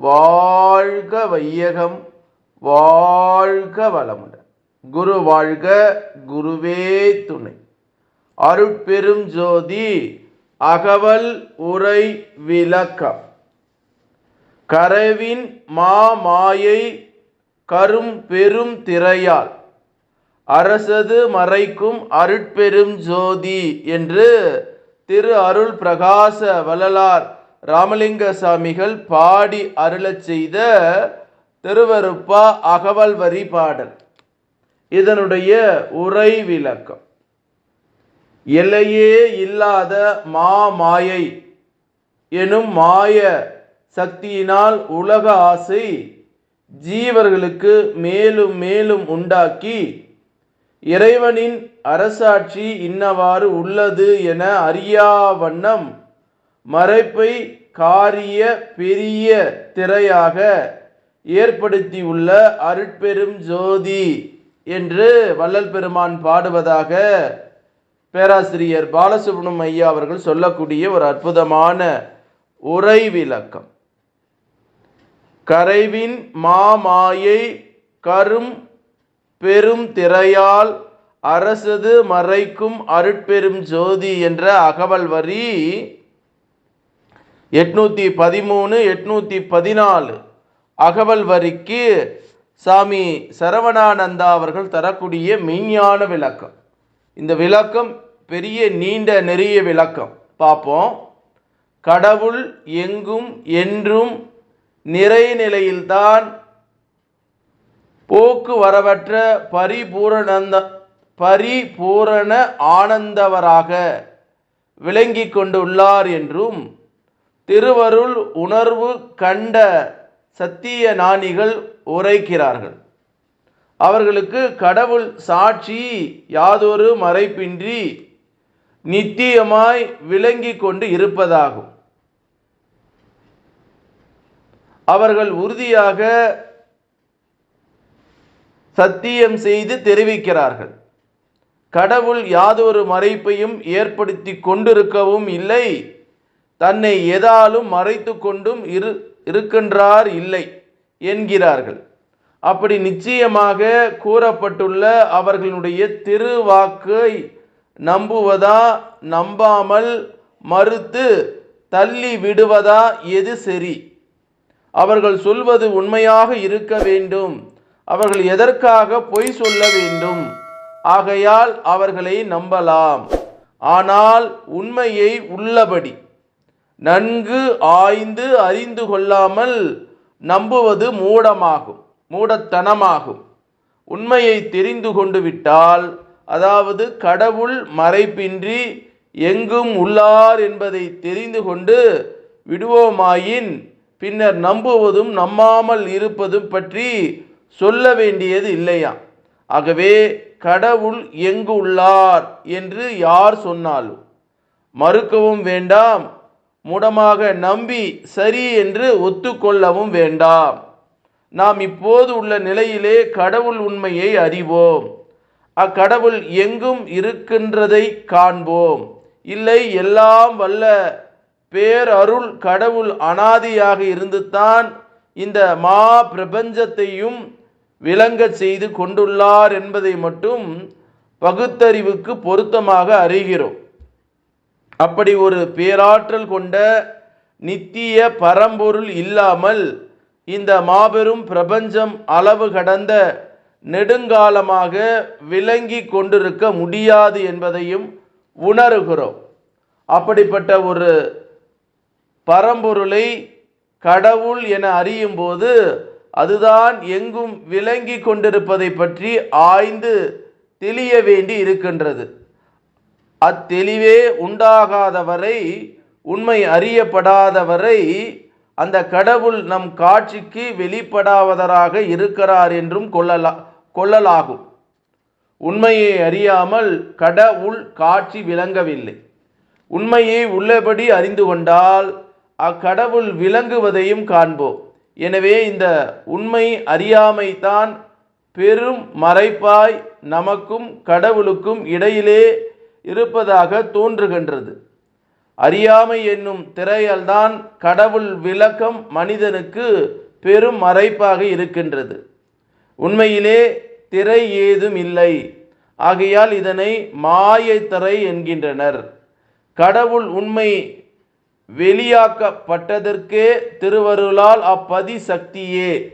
வாழ்க வையகம் வாழ்க வளமுடன். குரு வாழ்க குருவே துணை. அருட்பெரும் ஜோதி அகவல் உரை விளக்கம். கரவின் மாமாயை கரும் பெரும் திரையால். அரசது மறைக்கும் அருட்பெரும் ஜோதி என்று திரு அருள் பிரகாச வள்ளலார் ராமலிங்க சாமிகள் பாடி அருளச் செய்த திருவருப்பா அகவல் வரி பாடல். இதனுடைய உரை விளக்கம். எல்லையே இல்லாத மா மாயை எனும் மாய சக்தியினால் உலக ஆசை ஜீவர்களுக்கு மேலும் மேலும் உண்டாக்கி இறைவனின் அரசாட்சி இன்னவாறு உள்ளது என அறியா வண்ணம் மறைப்பை காரிய பெரிய திரையாக ஏற்படுத்தியுள்ள அருட்பெரும் ஜோதி என்று வள்ளல் பெருமான் பாடுவதாக பேராசிரியர் பாலசுப்ரமணியம் ஐயா அவர்கள் சொல்லக்கூடிய ஒரு அற்புதமான உரை விளக்கம் கரைவின் மாமாயை கரும் பெரும் திரையால் அரசது மறைக்கும் அருட்பெரும் ஜோதி என்ற அகவல் வரி எட்நூற்றி பதிமூணு எட்நூற்றி பதினாலு. அகவல் வரிக்கு சாமி சரவணானந்தா அவர்கள் தரக்கூடிய மெய்ஞான விளக்கம். இந்த விளக்கம் பெரிய நீண்ட நெறிய விளக்கம். பார்ப்போம். கடவுள் எங்கும் என்றும் நிறைநிலையில்தான் போக்குவரவற்ற பரிபூரணந்த பரிபூரண ஆனந்தவராக விளங்கி கொண்டுள்ளார் என்றும் திருவருள் உணர்வு கண்ட சத்திய ஞானிகள் உரைக்கிறார்கள். அவர்களுக்கு கடவுள் சாட்சி யாதொரு மறைப்பின்றி நித்தியமாய் விளங்கி கொண்டு இருப்பதாகும். அவர்கள் உறுதியாக சத்தியம் செய்து தெரிவிக்கிறார்கள். கடவுள் யாதொரு மறைப்பையும் ஏற்படுத்தி கொண்டிருக்கவும் இல்லை. தன்னை எதாலும் மறைத்து கொண்டும் இரு இருக்கின்றார் இல்லை என்கிறார்கள். அப்படி நிச்சயமாக கூறப்பட்டுள்ள அவர்களுடைய திருவாக்கை நம்புவதா நம்பாமல் மறுத்து தள்ளி விடுவதா எது சரி? அவர்கள் சொல்வது உண்மையாக இருக்க வேண்டும். அவர்கள் எதற்காக பொய் சொல்ல வேண்டும்? ஆகையால் அவர்களை நம்பலாம். ஆனால் உண்மையை உள்ளபடி நன்கு ஆய்ந்து அறிந்து கொள்ளாமல் நம்புவது மூடமாகும் மூடத்தனமாகும். உண்மையை தெரிந்து கொண்டு விட்டால் அதாவது கடவுள் மறைப்பின்றி எங்கும் உள்ளார் என்பதை தெரிந்து கொண்டு விடுவோமாயின் பின்னர் நம்புவதும் நம்பாமல் இருப்பதும் பற்றி சொல்ல வேண்டியது இல்லையா? ஆகவே கடவுள் எங்கு உள்ளார் என்று யார் சொன்னாலும் மறுக்கவும் வேண்டாம். மூடமாக நம்பி சரி என்று ஒத்துக்கொள்ளவும் வேண்டாம். நாம் இப்போது உள்ள நிலையிலே கடவுள் உண்மையை அறிவோம். அக்கடவுள் எங்கும் இருக்கின்றதை காண்போம். இல்லை எல்லாம் வல்ல பேரருள் கடவுள் அனாதியாக இருந்துதான் இந்த மா பிரபஞ்சத்தையும் விளங்க செய்து கொண்டுள்ளார் என்பதை மட்டும் பகுத்தறிவுக்கு பொருத்தமாக அறிகிறோம். அப்படி ஒரு பேராற்றல் கொண்ட நித்திய பரம்பொருள் இல்லாமல் இந்த மாபெரும் பிரபஞ்சம் அளவு கடந்த நெடுங்காலமாக விளங்கி கொண்டிருக்க முடியாது என்பதையும் உணர்கிறோம். அப்படிப்பட்ட ஒரு பரம்பொருளை கடவுள் என அறியும் போது அதுதான் எங்கும் விளங்கி கொண்டிருப்பதை பற்றி ஆய்ந்து தெளிய வேண்டி இருக்கின்றது. அத்தெளிவே உண்டாகாதவரை உண்மை அறியப்படாதவரை அந்த கடவுள் நம் காட்சிக்கு வெளிப்படாதவராக இருக்கிறார் என்றும் கொள்ளலா கொள்ளலாகும். உண்மையை அறியாமல் கடவுள் காட்சி விளங்கவில்லை. உண்மையை உள்ளபடி அறிந்து கொண்டால் அக்கடவுள் விளங்குவதையும் காண்போம். எனவே இந்த உண்மை அறியாமைத்தான் பெரும் மறைப்பாய் நமக்கும் கடவுளுக்கும் இடையிலே இருப்பதாக தோன்றுகின்றது. அறியாமை என்னும் திரையல்தான் கடவுள் விளக்கம் மனிதனுக்கு பெரும் மறைப்பாக இருக்கின்றது. உண்மையிலே திரை ஏதும் இல்லை. ஆகையால் இதனை மாயத் திரை என்கின்றனர். கடவுள் உண்மை வெளியாக்கப்பட்டதற்கே திருவருளால் அப்பதி சக்தியே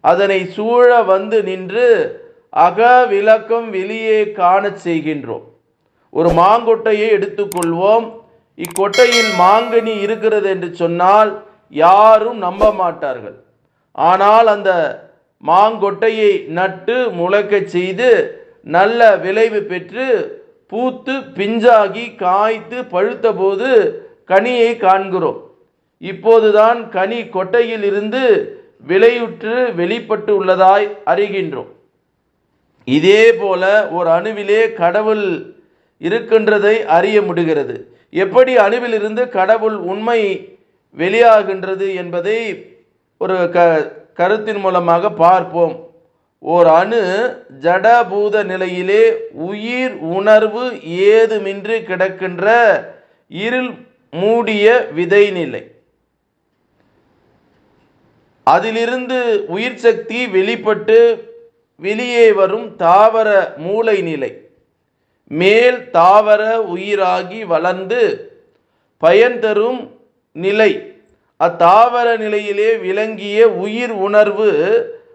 அதனை சூழ வந்து நின்று அக விளக்கம் வெளியே காணச் செய்கின்றோம். ஒரு மாங்கொட்டையை எடுத்துக்கொள்வோம். இக்கொட்டையில் மாங்கனி இருக்கிறது என்று சொன்னால் யாரும் நம்ப மாட்டார்கள். ஆனால் அந்த மாங்கொட்டையை நட்டு முளைக்கச் செய்து நல்ல விளைவு பெற்று பூத்து பிஞ்சாகி காய்த்து பழுத்தபோது கனியை காண்கிறோம். இப்போதுதான் கனி கொட்டையில் இருந்து விளையுற்று வெளிப்பட்டு உள்ளதாய் அறிகின்றோம். இதே போல ஒரு அணுவிலே கடவுள் இருக்கின்றதை அறிய முடிகிறது. எப்படி அணுவிலிருந்து கடவுள் உண்மை வெளியாகின்றது என்பதை ஒரு க கருத்தின் மூலமாக பார்ப்போம். ஓர் அணு ஜடபூத நிலையிலே உயிர் உணர்வு ஏதுமின்றி கிடக்கின்ற இருள் மூடிய விதை நிலை அதிலிருந்து உயிர் சக்தி வெளிப்பட்டு வெளியே வரும் தாவர மூளை நிலை மேல் தாவர உயிராகி வளர்ந்து பயன் தரும் நிலை. அத்தாவர நிலையிலே விளங்கிய உயிர் உணர்வு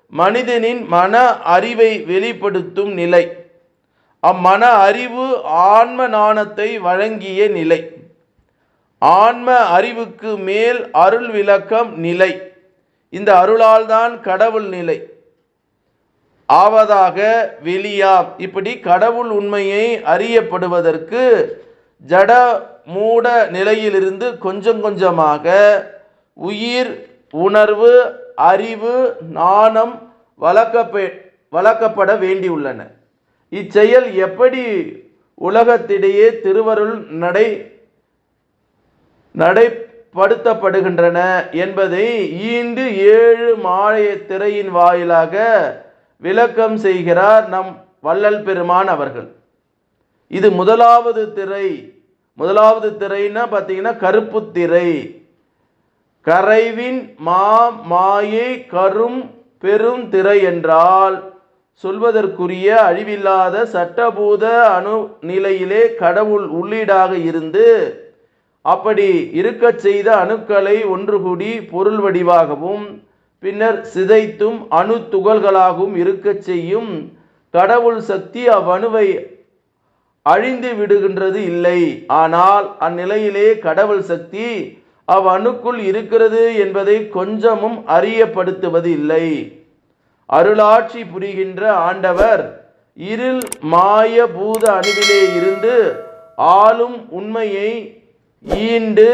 மனிதனின் மன அறிவை வெளிப்படுத்தும் நிலை. அம்மன அறிவு ஆன்ம நாணத்தை வழங்கிய நிலை. ஆன்ம அறிவுக்கு மேல் அருள் விளக்கம் நிலை. இந்த அருளால்தான் கடவுள் நிலை. ஆவதாக வெளியாம். இப்படி கடவுள் உண்மையை அறியப்படுவதற்கு ஜட மூட நிலையிலிருந்து கொஞ்சம் கொஞ்சமாக உயிர் உணர்வு அறிவு நாணம் வளர்க்கப்ப வளர்க்கப்பட வேண்டியுள்ளன. இச்செயல் எப்படி உலகத்திடையே திருவருள் நடை நடைப்படுத்தப்படுகின்றன என்பதை ஈண்டு ஏழு மாலைய திரையின் வாயிலாக விளக்கம் செய்கிறார் நம் வள்ளல் பெருமான் அவர்கள். இது முதலாவது திரை. முதலாவது திரைன்னா பார்த்தீங்கன்னா கருப்பு திரை. கரைவின் மா மாயை கரும் பெரும் திரை என்றால் சொல்வதற்குரிய அழிவில்லாத சட்டபூத அணு நிலையிலே கடவுள் உள்ளீடாக இருந்து அப்படி இருக்கச் செய்த அணுக்களை ஒன்று கூடி பொருள் வடிவாகவும் பின்னர் சிதைத்தும் அணு துகள்களாகவும் இருக்கச் செய்யும். கடவுள் சக்தி அவ்வணுவை அழிந்து விடுகின்றது இல்லை. ஆனால் அந்நிலையிலே கடவுள் சக்தி அவ்வணுக்குள் இருக்கிறது என்பதை கொஞ்சமும் அறியப்படுத்துவது இல்லை அருளாட்சி புரிகின்ற ஆண்டவர் இருள் மாய பூத அணுவிலே இருந்து ஆளும் உண்மையை ஈண்டு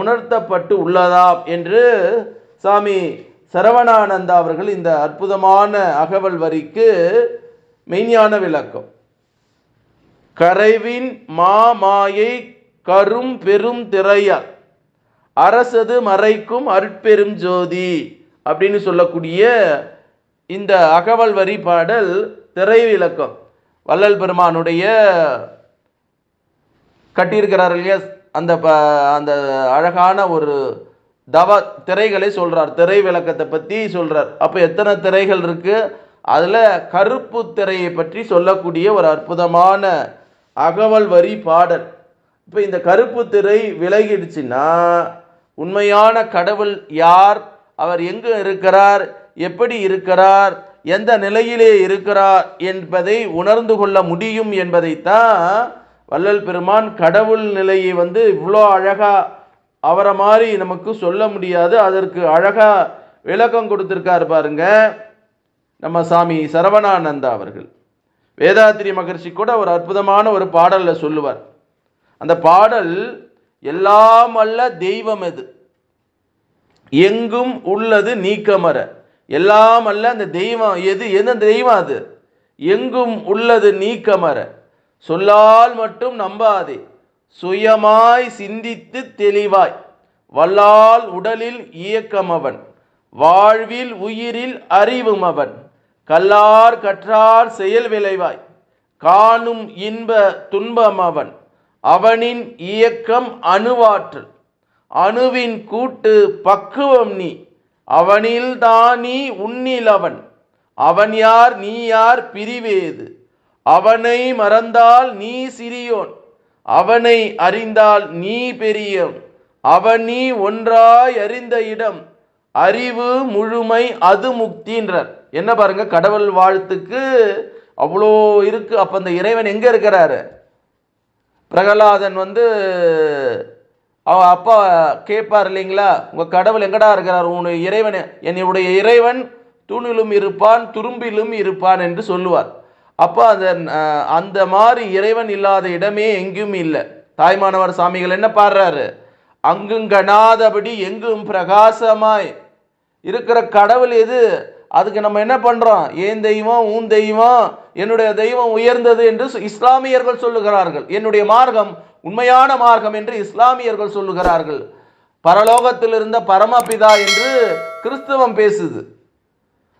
உணர்த்தப்பட்டு உள்ளதாம் என்று சாமி சரவணானந்தா அவர்கள் இந்த அற்புதமான அகவல் வரிக்கு மெய்ஞான விளக்கம். கரைவின் மாமாயை கரும் பெரும் திரையார். அரசது மறைக்கும் அருட்பெரும் ஜோதி அப்படின்னு சொல்லக்கூடிய இந்த அகவல் வரி பாடல் திரை விளக்கம். வள்ளல் பெருமானுடைய கட்டியிருக்கிறார் இல்லையா? அந்த ப அந்த அழகான ஒரு தவ திரைகளை சொல்கிறார் திரை விளக்கத்தை பற்றி சொல்கிறார் அப்போ எத்தனை திரைகள் இருக்குது அதில் கருப்பு திரையை பற்றி சொல்லக்கூடிய ஒரு அற்புதமான அகவல் வரி பாடல். இப்போ இந்த கருப்பு திரை விலகிடுச்சுன்னா உண்மையான கடவுள் யார்? அவர் எங்கு இருக்கிறார்? எப்படி இருக்கிறார்? எந்த நிலையிலே இருக்கிறார்? என்பதை உணர்ந்து கொள்ள முடியும் என்பதைத்தான் வள்ளல் பெருமான் கடவுள் நிலையை வந்து இவ்வளோ அழகாக அவரை மாதிரி நமக்கு சொல்ல முடியாது. அதற்கு அழகா விளக்கம் கொடுத்துருக்கார் பாருங்க. நம்ம சாமி சரவணானந்தா அவர்கள். வேதாத்திரி மகர்ஷி கூட ஒரு அற்புதமான ஒரு பாடலில் சொல்லுவார். அந்த பாடல் எல்லாம் அல்ல தெய்வம் எது? எங்கும் உள்ளது நீக்கமர எல்லாம் அல்ல அந்த தெய்வம் எது? எந்த தெய்வம் அது? எங்கும் உள்ளது நீக்கமர சொல்லால் மட்டும் நம்பாதே. சுயமாய் சிந்தித்து தெளிவாய். வல்லால் உடலில் இயக்கம் அவன் வாழ்வில் உயிரில் அறிவும் அவன் கல்லார் கற்றார் செயல் விளைவாய். காணும் இன்ப துன்பம் அவன் அவனின் இயக்கம் அணுவாற்றல். அணுவின் கூட்டு பக்குவம் நீ. அவனில் நீ உன்னில் அவன் அவன் யார் நீ யார் பிரிவேது. அவனை மறந்தால் நீ சிறியோன். அவனை அறிந்தால் நீ பெரிய அவன் நீ ஒன்றாய் அறிந்த இடம். அறிவு முழுமை அது முக்தின்றார். என்ன பாருங்க கடவுள் வாழ்த்துக்கு அவ்வளோ இருக்கு. அப்போ அந்த இறைவன் எங்கே இருக்கிறாரு? பிரகலாதன் வந்து அவ அப்பா கேட்பார் இல்லைங்களா? உங்கள் கடவுள் எங்கடா இருக்கிறார்? உன்னுடைய இறைவன் என்னுடைய இறைவன் தூணிலும் இருப்பான் துரும்பிலும் இருப்பான் என்று சொல்லுவார். அப்போ அந்த அந்த மாதிரி இறைவன் இல்லாத இடமே எங்கும் இல்லை. தாய்மானவர் சாமிகள் என்ன பாடுறாரு? அங்கும் கணாதபடி எங்கும் பிரகாசமாய். இருக்கிற கடவுள் எது? அதுக்கு நம்ம என்ன பண்ணுறோம் ஏன் தெய்வம் ஊன் தெய்வம்? என்னுடைய தெய்வம் உயர்ந்தது என்று சு- இஸ்லாமியர்கள் சொல்லுகிறார்கள். என்னுடைய மார்க்கம் உண்மையான மார்க்கம் என்று இஸ்லாமியர்கள் சொல்லுகிறார்கள். பரலோகத்தில் இருந்த பரமபிதா என்று கிறிஸ்தவம் பேசுது.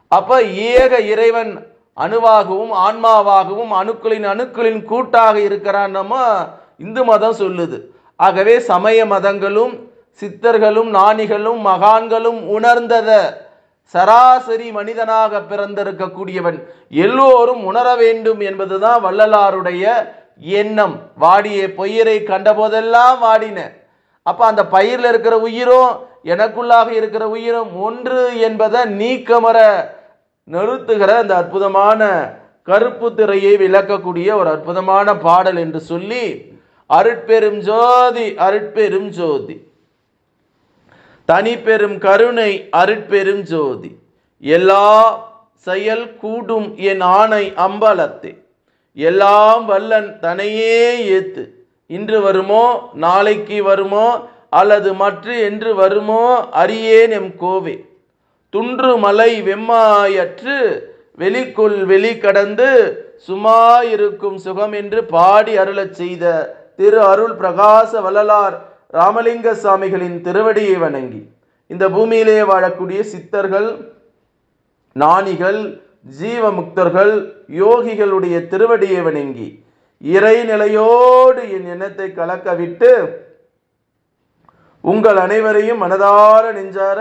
அப்போ ஏக இறைவன் அணுவாகவும் ஆன்மாவாகவும் அணுக்களின் அணுக்களின் கூட்டாக இருக்கிறான் நம்ம இந்து மதம் சொல்லுது. ஆகவே சமய மதங்களும் சித்தர்களும் நாணிகளும் மகான்களும் உணர்ந்தத சராசரி மனிதனாக பிறந்திருக்கக்கூடியவன் எல்லோரும் உணர வேண்டும் என்பதுதான் வள்ளலாருடைய எண்ணம். வாடிய பொய்யரை கண்டபோதெல்லாம் வாடின. அப்ப அந்த பயிரில் இருக்கிற உயிரும் எனக்குள்ளாக இருக்கிற உயிரும் ஒன்று என்பதை நீக்கமர நிறுத்துகிற அந்த அற்புதமான கருப்பு திரையை விளக்கக்கூடிய ஒரு அற்புதமான பாடல் என்று சொல்லி அருட்பெரும் ஜோதி அருட்பெரும் ஜோதி. தனிப்பெரும் கருணை அருட்பெரும் ஜோதி. எல்லா செயல் கூடும் என் ஆணை அம்பலத்தை. எல்லாம் வல்லன் தனையே ஏத்து. இன்று வருமோ நாளைக்கு வருமோ அல்லது மற்ற என்று வருமோ அறியேன் எம் கோவே. துன்று மலை வெம்மாயற்று வெளிக்குள் வெளி கடந்து சுமாயிருக்கும் சுகம் என்று பாடி அருளச் செய்த திரு அருள் பிரகாச வள்ளலார் ராமலிங்க சாமிகளின் திருவடியை வணங்கி. இந்த பூமியிலே வாழக்கூடிய சித்தர்கள் நாணிகள் ஜீவமுக்தர்கள் யோகிகளுடைய திருவடியை வணங்கி இறைநிலையோடு என் எண்ணத்தை கலக்க விட்டு உங்கள் அனைவரையும் மனதார நெஞ்சார